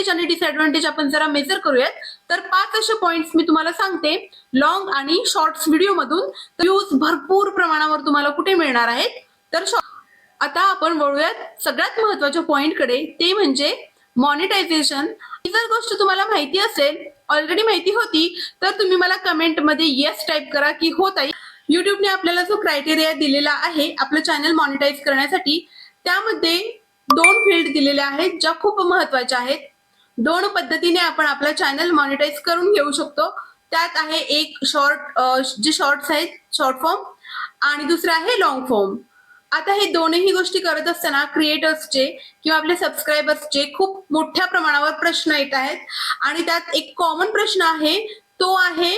Advantage आणि disadvantage आपण जरा मेजर करूयात. तर पाच असे पॉइंट्स मी तुम्हाला सांगते. लॉंग आणि शॉर्ट्स व्हिडिओ मधून. व्ह्यूज भरपूर प्रमाणावर तुम्हाला कुठे मिळणार आहेत? तर आता आपण वळूयात सगळ्यात महत्त्वाच्या पॉइंटकडे ते म्हणजे मॉनिटायझेशन ही जर गोष्ट तुम्हाला माहिती असेल ऑलरेडी माहिती होती तर तुम्ही मला कमेंटमध्ये येस टाईप करा की हो ताई. युट्यूबने आपल्याला जो क्रायटेरिया दिलेला आहे आपलं चॅनल मॉनिटाईज करण्यासाठी त्यामध्ये दोन फील्ड दिलेल्या आहेत ज्या खूप महत्त्वाच्या आहेत. दोन पद्धतीने आपण आपला चॅनल मॉनिटाईज करून घेऊ शकतो. त्यात आहे एक शॉर्ट जे शॉर्ट्स आहेत शॉर्ट फॉर्म आणि दुसरं आहे लॉंग फॉर्म आता हे दोनही गोष्टी करत असताना क्रिएटर्सचे किंवा आपले सबस्क्रायबर्सचे खूप मोठ्या प्रमाणावर प्रश्न येत आहेत. आणि त्यात एक कॉमन प्रश्न आहे तो आहे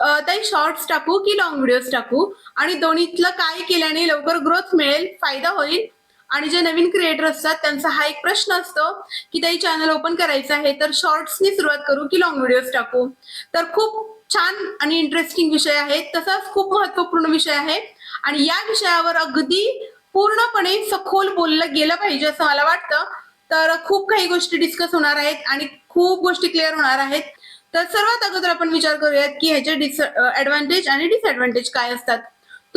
अं, ताई शॉर्ट्स टाकू की लॉंग व्हिडिओज टाकू? आणि दोन्हीतलं काय केल्याने लवकर ग्रोथ मिळेल फायदा होईल? आणि जे नवीन क्रिएटर असतात त्यांचा हा एक प्रश्न असतो की ताई चॅनल ओपन करायचं आहे तर शॉर्ट्सनी सुरुवात करू की लॉंग व्हिडिओज टाकू? तर खूप छान आणि इंटरेस्टिंग विषय आहे. तसाच खूप महत्त्वपूर्ण विषय आहे. आणि या विषयावर अगदी पूर्णपणे सखोल बोललं गेलं पाहिजे असं मला वाटतं. तर खूप काही गोष्टी डिस्कस होणार आहेत आणि खूप गोष्टी क्लिअर होणार आहेत. तर सर्वात अगोदर आपण विचार करूयात की ह्याचे डिस ऍडव्हान्टेज आणि डिसएडव्हान्टेज काय असतात?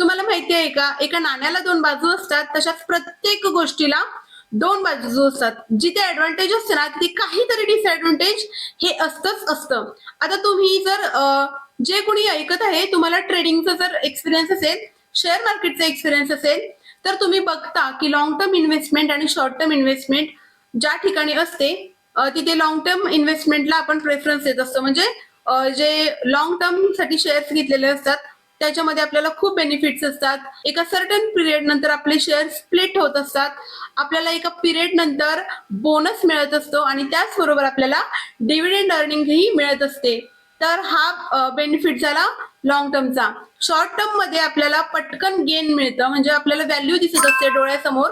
तुम्हाला माहिती आहे का? एका नाण्याला दोन बाजू असतात तशाच प्रत्येक गोष्टीला दोन बाजू असतात. जिथे ऍडव्हान्टेज असते ना तिथे काहीतरी डिसएडव्हान्टेज हे असतंच असतं. आता तुम्ही जर जे कोणी ऐकत आहे तुम्हाला ट्रेडिंगचा जर एक्सपिरियन्स असेल शेअर मार्केटचा एक्सपिरियन्स असेल तर तुम्ही बघता की लॉंग टर्म इन्व्हेस्टमेंट आणि शॉर्ट टर्म इन्व्हेस्टमेंट ज्या ठिकाणी असते तिथे लॉंग टर्म इन्व्हेस्टमेंटला आपण प्रेफरन्स देत असतो. म्हणजे जे लॉंग टर्मसाठी शेअर्स घेतलेले असतात त्याच्यामध्ये आपल्याला खूप बेनिफिट्स असतात. एका सर्टन पिरियड नंतर आपले शेअर स्प्लिट होत असतात. आपल्याला एका पिरियड नंतर बोनस मिळत असतो आणि त्याचबरोबर आपल्याला डिव्हिडंड अर्निंग ही मिळत असते. तर हा बेनिफिट झाला लॉंग टर्मचा शॉर्ट टर्ममध्ये आपल्याला पटकन गेन मिळतं. म्हणजे आपल्याला व्हॅल्यू दिसत असते डोळ्यासमोर.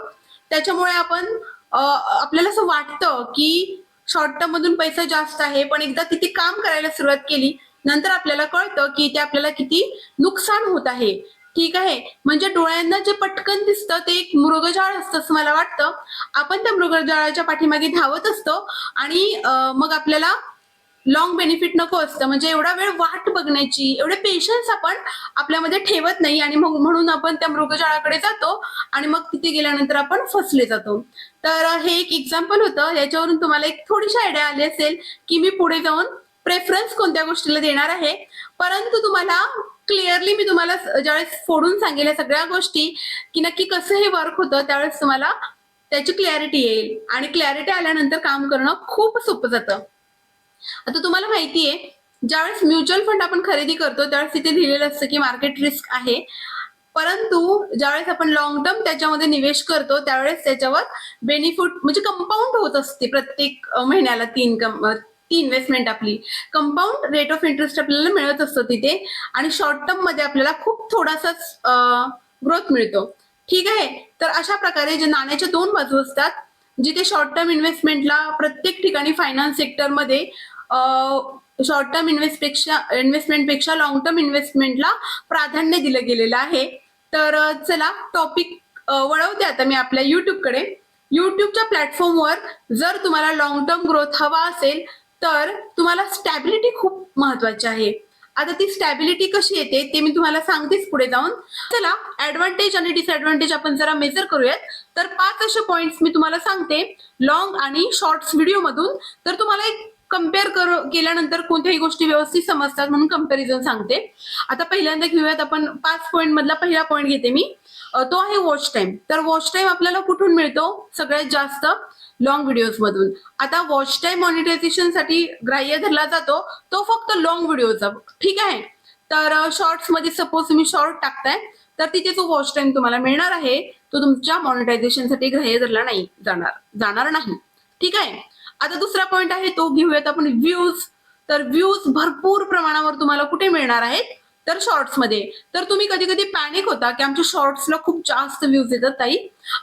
त्याच्यामुळे आपण आपल्याला असं वाटतं की शॉर्ट टर्म मधून पैसा जास्त आहे पण एकदा तिथे काम करायला सुरुवात केली नंतर आपल्याला कळतं की ते आपल्याला किती नुकसान होत आहे. ठीक आहे? म्हणजे डोळ्यांना जे पटकन दिसतं ते एक मृगजाळ असतं असं मला वाटतं. आपण त्या मृगजाळाच्या पाठीमागे धावत असतो आणि मग आपल्याला लॉंग बेनिफिट नको असतं. म्हणजे एवढा वेळ वाट बघण्याची एवढे पेशन्स आपण आपल्यामध्ये ठेवत नाही आणि मग म्हणून आपण त्या मृगजाळाकडे जातो आणि मग तिथे गेल्यानंतर आपण फसले जातो. तर हे एक एक्झाम्पल होतं. याच्यावरून तुम्हाला एक थोडीशी आयडिया आली असेल की मी पुढे जाऊन प्रेफरन्स कोणत्या गोष्टीला देणार आहे? परंतु तुम्हाला क्लिअरली मी तुम्हाला ज्यावेळेस फोडून सांगेल या सगळ्या गोष्टी की नक्की कसं हे वर्क होतं त्यावेळेस तुम्हाला त्याची क्लॅरिटी येईल. आणि क्लॅरिटी आल्यानंतर काम करणं खूप सोपं जातं. आता तुम्हाला माहिती आहे ज्यावेळेस म्युच्युअल फंड आपण खरेदी करतो त्यावेळेस तिथे लिहिलेलं असतं की मार्केट रिस्क आहे. परंतु ज्यावेळेस आपण लॉंग टर्म त्याच्यामध्ये निवेश करतो त्यावेळेस त्याच्यावर बेनिफिट म्हणजे कंपाऊंड होत असते प्रत्येक महिन्याला तीन कम ती इन्व्हेस्टमेंट आपली. कंपाऊंड रेट ऑफ इंटरेस्ट आपल्याला मिळत असतो तिथे आणि शॉर्ट टर्ममध्ये आपल्याला खूप थोडासाच ग्रोथ मिळतो. ठीक आहे? तर अशा प्रकारे जे नाण्याच्या दोन बाजू असतात जिथे शॉर्ट टर्म इन्व्हेस्टमेंटला प्रत्येक ठिकाणी फायनान्स सेक्टरमध्ये शॉर्ट टर्म इन्व्हेस्टपेक्षा इन्व्हेस्टमेंटपेक्षा लॉंग टर्म इन्व्हेस्टमेंटला प्राधान्य दिलं गेलेलं आहे. तर चला टॉपिक वळवते आता मी आपल्या युट्यूबकडे युट्यूबच्या प्लॅटफॉर्मवर जर तुम्हाला लॉंग टर्म ग्रोथ हवा असेल तर तुम्हाला स्टॅबिलिटी खूप महत्वाची आहे. आता ती स्टॅबिलिटी कशी येते ते मी तुम्हाला सांगतेच पुढे जाऊन. चला ऍडव्हान्टेज आणि डिसएडव्हान्टेज आपण जरा मेजर करूयात. तर पाच असे पॉइंट्स मी तुम्हाला सांगते लॉंग आणि शॉर्ट्स व्हिडिओ मधून. तर तुम्हाला एक कंपेअर कर केल्यानंतर कोणत्याही गोष्टी व्यवस्थित समजतात म्हणून कंपॅरिझन सांगते. आता पहिल्यांदा घेऊयात आपण पाच पॉईंट मधला पहिला पॉईंट घेते मी. तो आहे वॉच टाइम तर वॉच टाइम आपल्याला कुठून मिळतो? सगळ्यात जास्त लॉंग व्हिडिओज मधून. आता वॉच टाइम मॉनिटायझेशनसाठी ग्राह्य धरला जातो तो फक्त लॉंग व्हिडिओचा ठीक आहे? तर शॉर्ट्समध्ये सपोज तुम्ही शॉर्ट टाकताय तर तिथे जो वॉच टाइम तुम्हाला मिळणार आहे. तो तुमच्या मॉनिटायझेशनसाठी ग्राह्य धरला नाही जाणार जाणार नाही. ठीक आहे? आता दुसरा पॉइंट आहे तो घेऊयात आपण व्ह्यूज तर व्ह्यूज भरपूर प्रमाणावर तुम्हाला कुठे मिळणार आहेत? तर शॉर्ट्समध्ये. तर तुम्ही कधी कधी पॅनिक होता की आमच्या शॉर्ट्सला खूप जास्त व्ह्यूज येतात ताई.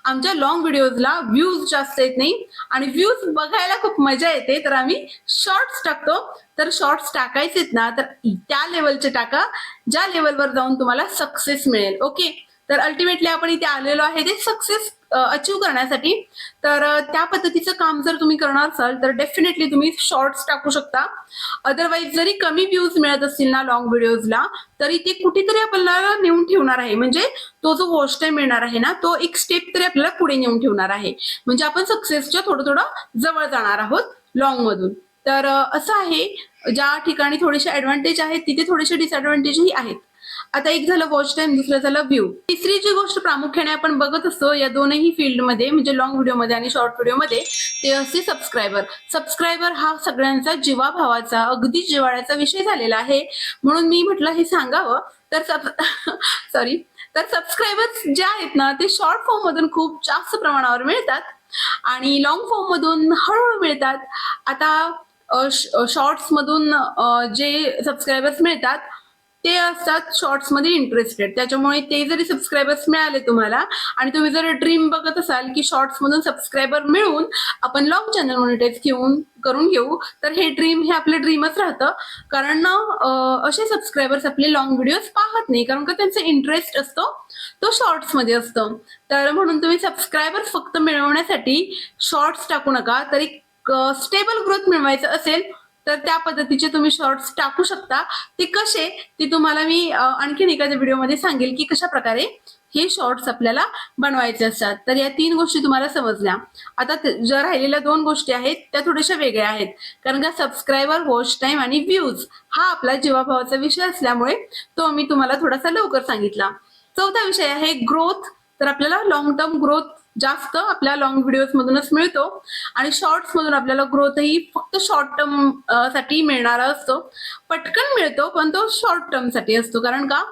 आमच्या लॉंग व्हिडिओजला व्ह्यूज जास्त येत नाही. आणि व्ह्यूज बघायला खूप मजा येते तर आम्ही शॉर्ट्स टाकतो. तर शॉर्ट्स टाकायचेत ना तर त्या लेवलचे टाका ज्या लेवलवर जाऊन तुम्हाला सक्सेस मिळेल. ओके तर अल्टिमेटली आपण इथे आलेलो आहे ते सक्सेस अचीव करण्यासाठी. तर त्या पद्धतीचं काम जर तुम्ही करणार असाल तर डेफिनेटली तुम्ही शॉर्ट्स टाकू शकता. अदरवाईज जरी कमी व्ह्यूज मिळत असतील ना लॉंग व्हिडिओजला तरी ते कुठेतरी आपल्याला नेऊन ठेवणार आहे. म्हणजे तो जो वॉच टाईम मिळणार आहे ना तो एक स्टेप तरी आपल्याला पुढे नेऊन ठेवणार आहे. म्हणजे आपण सक्सेसच्या थोडं थोडं जवळ जाणार आहोत लॉंग मधून. तर असं आहे. ज्या ठिकाणी थोडेसे ऍडव्हान्टेज आहेत तिथे थोडेसे डिसएडव्हान्टेजही आहेत. आता एक झालं वॉच टाइम दुसरं झालं व्ह्यू तिसरी जी गोष्ट प्रामुख्याने आपण बघत असतो या दोनही फील्डमध्ये म्हणजे लॉंग व्हिडिओमध्ये आणि शॉर्ट व्हिडिओमध्ये ते असते सबस्क्रायबर सबस्क्रायबर हा सगळ्यांचा जीवाभावाचा अगदी जिवाळ्याचा विषय झालेला आहे. म्हणून मी म्हटलं हे सांगावं. तर सब सॉरी तर सबस्क्रायबर्स जे आहेत ना ते शॉर्ट फॉर्म मधून खूप जास्त प्रमाणावर मिळतात आणि लॉंग फॉर्म मधून हळूहळू मिळतात. आता शॉर्ट्स मधून जे सबस्क्रायबर्स मिळतात ते असतात शॉर्ट्समध्ये इंटरेस्टेड त्याच्यामुळे ते जरी सबस्क्रायबर्स मिळाले तुम्हाला आणि तुम्ही जर ड्रीम बघत असाल की शॉर्ट्स मधून सबस्क्रायबर मिळवून आपण लॉंग चॅनल मॉनिटाईज घेऊन करून घेऊ तर हे ड्रीम हे आपलं ड्रीमच राहतं. कारण असे सबस्क्रायबर्स आपले लॉंग व्हिडिओज पाहत नाही. कारण का त्यांचा इंटरेस्ट असतो तो शॉर्ट्समध्ये असतो. तर म्हणून तुम्ही सबस्क्रायबर्स फक्त मिळवण्यासाठी शॉर्ट्स टाकू नका. तरी स्टेबल ग्रोथ मिळवायचं असेल तर त्या पद्धतीचे तुम्ही शॉर्ट्स टाकू शकता. ते कसे? ते तुम्हाला मी आणखीन एखाद्या व्हिडिओमध्ये सांगेल की कशा प्रकारे हे शॉर्ट्स आपल्याला बनवायचे असतात. तर या तीन गोष्टी तुम्हाला समजल्या. आता ज्या राहिलेल्या दोन गोष्टी आहेत त्या थोड्याशा वेगळ्या आहेत. कारण का सबस्क्रायबर वॉच टाइम आणि व्ह्यूज हा आपला जीवाभावाचा विषय असल्यामुळे तो मी तुम्हाला थोडासा लवकर सांगितला. चौथा विषय आहे ग्रोथ तर आपल्याला लॉंग टर्म ग्रोथ जास्त आपल्या लॉंग व्हिडिओज मधूनच मिळतो. आणि शॉर्ट्स मधून आपल्याला ग्रोथही फक्त शॉर्ट टर्मसाठी मिळणारा असतो. पटकन मिळतो पण तो शॉर्ट टर्मसाठी असतो. कारण का?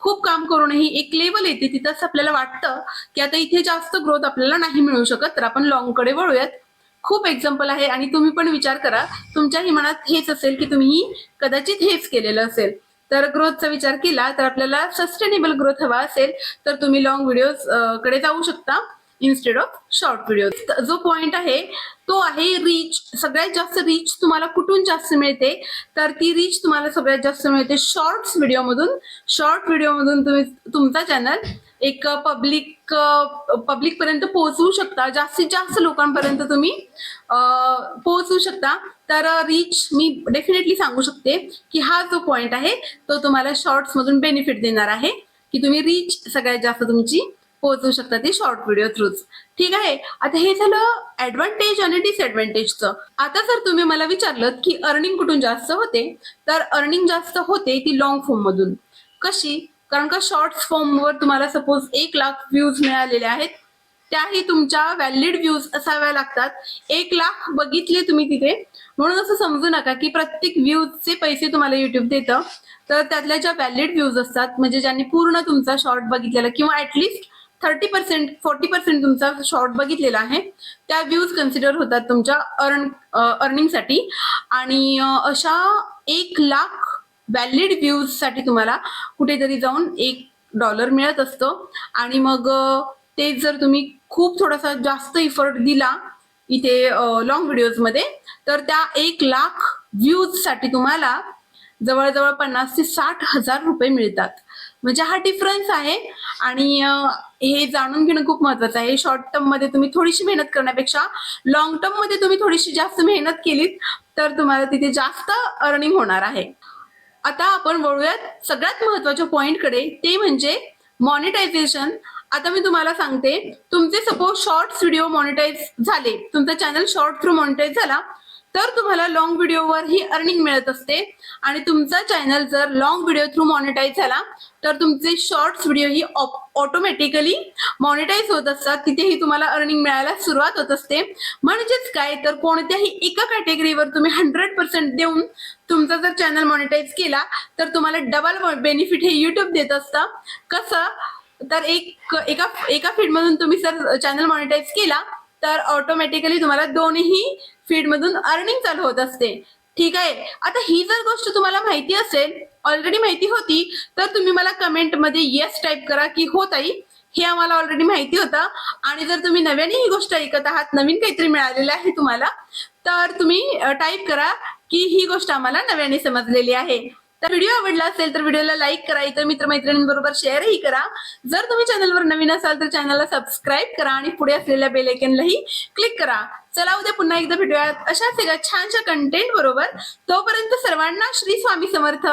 खूप काम करूनही एक लेवल येते तिथंच आपल्याला वाटतं की आता इथे जास्त ग्रोथ आपल्याला नाही मिळू शकत तर आपण लॉंगकडे वळूयात. खूप एक्झाम्पल आहे आणि तुम्ही पण विचार करा. तुमच्याही मनात हेच असेल की तुम्ही कदाचित हेच केलेलं असेल. तर ग्रोथचा विचार केला तर आपल्याला सस्टेनेबल ग्रोथ हवा असेल तर तुम्ही लॉंग व्हिडिओजकडे जाऊ शकता. इन्स्टेड ऑफ शॉर्ट व्हिडिओ जो पॉइंट आहे तो आहे रीच सगळ्यात जास्त रीच तुम्हाला कुठून जास्त मिळते? तर ती रीच तुम्हाला सगळ्यात जास्त मिळते शॉर्ट्स व्हिडिओमधून शॉर्ट व्हिडिओमधून तुम्ही तुमचा चॅनल एक पब्लिक पब्लिक पर्यंत पोहोचवू शकता. जास्तीत जास्त लोकांपर्यंत तुम्ही पोहोचवू शकता. तर रीच मी डेफिनेटली सांगू शकते की हा जो पॉइंट आहे तो तुम्हाला शॉर्ट्स मधून बेनिफिट देणार आहे. की तुम्ही रीच सगळ्यात जास्त तुमची पोहोचू शकता ती शॉर्ट व्हिडिओ थ्रूच ठीक आहे? आता हे झालं ऍडव्हान्टेज आणि डिसएडव्हान्टेजचं आता जर तुम्ही मला विचारलं की अर्निंग कुठून जास्त होते? तर अर्निंग जास्त होते ती लॉंग फॉर्म मधून. कशी? कारण का शॉर्ट्स फॉर्मवर तुम्हाला सपोज एक लाख व्ह्यूज मिळालेले आहेत. त्याही तुमच्या व्हॅलिड व्ह्यूज असाव्या लागतात. एक लाख बघितले तुम्ही तिथे. म्हणून असं समजू नका की प्रत्येक व्ह्यूजचे पैसे तुम्हाला युट्यूब देतं. तर त्यातल्या ज्या व्हॅलिड व्ह्यूज असतात म्हणजे ज्यांनी पूर्ण तुमचा शॉर्ट बघितलेला किंवा at least thirty percent forty percent तुमचा शॉर्ट बघितलेला आहे. त्या व्ह्यूज कन्सिडर होतात तुमच्या अर्न अर्निंगसाठी आणि अशा एक लाख व्हॅलिड व्ह्यूजसाठी तुम्हाला कुठेतरी जाऊन एक डॉलर मिळत असतो. आणि मग ते जर तुम्ही खूप थोडासा जास्त इफर्ट दिला इथे लॉंग व्हिडिओजमध्ये तर त्या एक लाख व्ह्यूजसाठी तुम्हाला जवळजवळ पन्नास ते साठ हजार रुपये मिळतात. म्हणजे हा डिफरन्स आहे. आणि हे जाणून घेणं खूप महत्वाचं आहे. शॉर्ट टर्ममध्ये तुम्ही थोडीशी मेहनत करण्यापेक्षा लॉंग टर्ममध्ये तुम्ही थोडीशी जास्त मेहनत केलीत तर तुम्हाला तिथे जास्त अर्निंग होणार आहे. आता आपण वळूयात सगळ्यात महत्त्वाच्या पॉइंटकडे ते म्हणजे मॉनिटायझेशन आता मी तुम्हाला सांगते तुमचे सपोज शॉर्ट्स व्हिडिओ मॉनिटाईज झाले. तुमचा चॅनल शॉर्ट थ्रू मॉनिटाईज झाला. तर तुम्हाला लॉंग व्हिडिओवर ही अर्निंग मिळत असते. आणि तुमचा चॅनल जर लॉंग व्हिडिओ थ्रू मॉनिटाईज झाला तर तुमचे शॉर्ट्स व्हिडिओ ही ऑटोमॅटिकली मॉनिटाईज होत असतात. तिथेही तुम्हाला अर्निंग मिळायला सुरुवात होत असते. म्हणजेच काय? तर कोणत्याही एका कॅटेगरीवर तुम्ही हंड्रेड पर्सेंट देऊन तुमचा जर चॅनल मॉनिटाईज केला तर तुम्हाला डबल बेनिफिट हे युट्यूब देत असतं. कसं? तर एक एका एका फीडमधून तुम्ही जर चॅनल मॉनिटाईज केला तर ऑटोमॅटिकली तुम्हाला दोन्ही फीडमधून अर्निंग चालू होत असते. ठीक आहे? आता ही जर गोष्ट तुम्हाला माहिती असेल ऑलरेडी माहिती होती तर तुम्ही मला कमेंटमध्ये येस टाईप करा की हो ताई हे आम्हाला ऑलरेडी माहिती होतं आणि जर तुम्ही नव्याने ही गोष्ट ऐकत आहात नवीन काहीतरी मिळालेलं आहे तुम्हाला तर तुम्ही टाईप करा की ही गोष्ट आम्हाला नव्याने समजलेली आहे. तर व्हिडिओ आवडला असेल तर व्हिडिओला लाईक करा इतर मित्रमैत्रिणींबरोबर शेअरही करा. जर तुम्ही चॅनलवर नवीन असाल तर चॅनलला सबस्क्राईब करा आणि पुढे असलेल्या बेलेकनलाही क्लिक करा. चला उद्या पुन्हा एकदा भेटूयात. अशाच एका छानशा कंटेंट बरोबर. तोपर्यंत सर्वांना श्री स्वामी समर्थ.